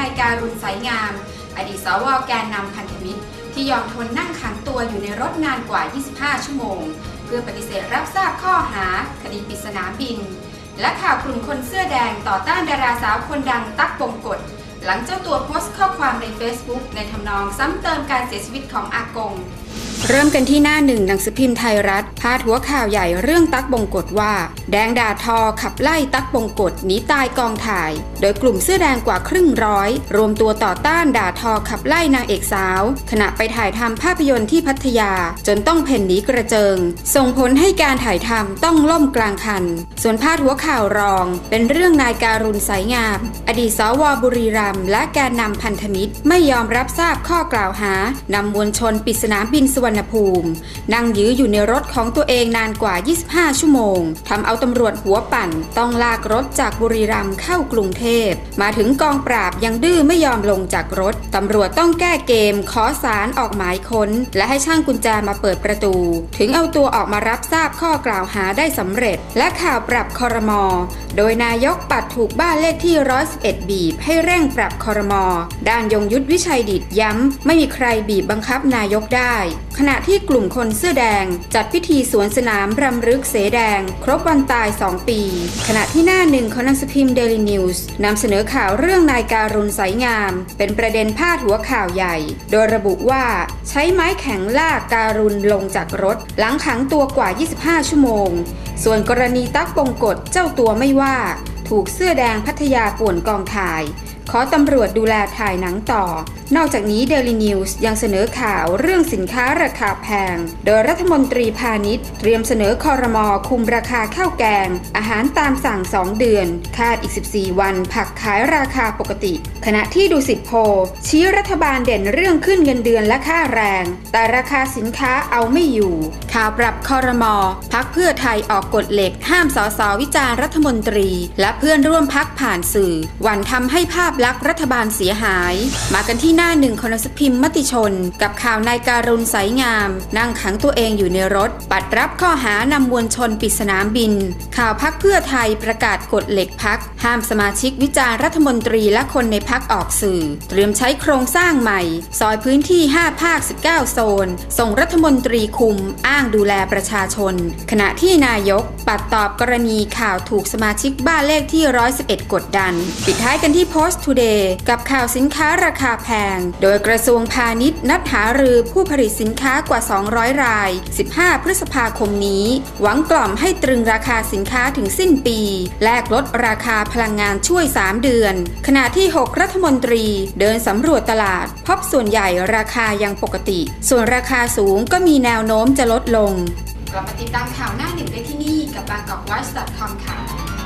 นายการุณสายงาม อดีตสวแกนนำพันธมิตร ที่ยอมทนนั่งขังตัวอยู่ในรถนานกว่า 25 ชั่วโมง เพื่อปฏิเสธรับทราบข้อหา คดีปริศนาบิน และข่าวกลุ่มคนเสื้อแดงต่อต้านดาราสาวคนดังตั๊กบงกฎหลังเจ้าตัวโพสต์ข้อความใน Facebook ในทำนองซ้ำเติมการเสียชีวิตของอากง เริ่มกันที่หน้าหนึ่งหนังสือพิมพ์ไทยรัฐ พาดหัวข่าวใหญ่เรื่องตั๊กบงกฎว่า แดงด่าทอขับไล่ตั๊กบงกฎหนีตายกองถ่าย โดยกลุ่มเสื้อแดงกว่าครึ่งร้อย รวมตัวต่อต้านด่าทอขับไล่นางเอกสาว ขณะไปถ่ายทำภาพยนตร์ที่พัทยา จนต้องเพ่นหนีกระเจิง ส่งผลให้การถ่ายทำต้องล่มกลางคัน ส่วนพาดหัวข่าวรอง เป็นเรื่องนายการุณสายงาม อดีตสวบุรีรัมย์และแกนนำพันธมิตร ไม่ยอมรับทราบข้อกล่าวหานำมวลชนปิดสนามบินสุวรรณภูมิ นั่งยื้ออยู่ในรถของตัวเองนานกว่า 25 ชั่วโมงทำเอาตำรวจหัวปั่นต้องลากรถจากบุรีรัมย์เข้ากรุงเทพ มาถึงกองปราบยังดื้อไม่ยอมลงจากรถ ตำรวจต้องแก้เกมขอสารออกหมายค้น และให้ช่างกุญแจมาเปิดประตู ถึงเอาตัวออกมารับทราบข้อกล่าวหาได้สำเร็จ และข่าวปรับคอรมอ โดยนายกปัดถูกบ้านเลขที่ 111 บีบ ให้เร่งปรับคอรมอ ด้านยงยุทธวิชัยดิตย้ำ ไม่มีใครบีบบังคับนายกได้ขณะที่กลุ่มคนเสื้อแดง จัดพิธีสวนสนามรำลึกเสแดง ครบวันตาย 2 ปี ขณะที่หน้าหนึ่งของหนังสือพิมพ์เดลินิวส์นำเสนอข่าวเรื่องนายการุณสายงาม เป็นประเด็นพาดหัวข่าวใหญ่ โดยระบุว่าใช้ไม้แข็งลากการุณลงจากรถ หลังขังตัวกว่า 25 ชั่วโมง ส่วนกรณีตั๊กบงกฎเจ้าตัวไม่ว่า ถูกเสื้อแดงพัทยาป่วนกองถ่าย ขอตำรวจดูแลถ่ายหนังต่อนอกจากนี้ Daily News ยังเสนอข่าวเรื่องสินค้าราคาแพง โดยรัฐมนตรีพาณิชย์ เตรียมเสนอคอรมอคุมราคาข้าวแกง อาหารตามสั่ง 2 เดือน คาดอีก 14 วัน ผักขายราคาปกติ ขณะที่ดูสิทธิโพ ชี้รัฐบาลเด่นเรื่องขึ้นเงินเดือนและค่าแรง แต่ราคาสินค้าเอาไม่อยู่ ข่าวปรับคอรมอพักเพื่อไทยออกกฎเหล็ก ห้ามสสวิจารรัฐมนตรี และเพื่อนร่วมพักผ่านสื่อหวั่นทำให้ภาพลักษณ์รัฐบาลเสียหาย มากันที่หน้าหนึ่งของหนังสือพิมพ์มติชน กับข่าวนายการุณสายงาม นั่งขังตัวเองอยู่ในรถ ปัดรับข้อหานำมวลชนปิดสนามบิน ข่าวพักเพื่อไทยประกาศกฎเหล็กพัก ห้ามสมาชิกวิจารณ์รัฐมนตรีและคนในพักออกสื่อ เตรียมใช้โครงสร้างใหม่ ซอยพื้นที่ 5 ภาค 19 โซน ส่งรัฐมนตรีคุมอ้างดูแลประชาชน ขณะที่นายก ปัดตอบกรณีข่าวถูกสมาชิกบ้านเลขที่ 111 กดดัน ปิดท้ายกันที่ Post Today กับข่าวสินค้าราคาแพงโดยกระทรวงพาณิชย์นัดหารือผู้ผลิตสินค้ากว่า 200 ราย 15 พฤษภาคมนี้ หวังกล่อมให้ตรึงราคาสินค้าถึงสิ้นปี แลกลดราคาพลังงานช่วย 3 เดือน ขณะที่ 6 รัฐมนตรีเดินสำรวจตลาด พบส่วนใหญ่ราคายังปกติ ส่วนราคาสูงก็มีแนวโน้มจะลดลง กลับมาติดตามข่าวหน้าหนึ่งได้ที่นี่กับบางกอกวัช .com ค่ะ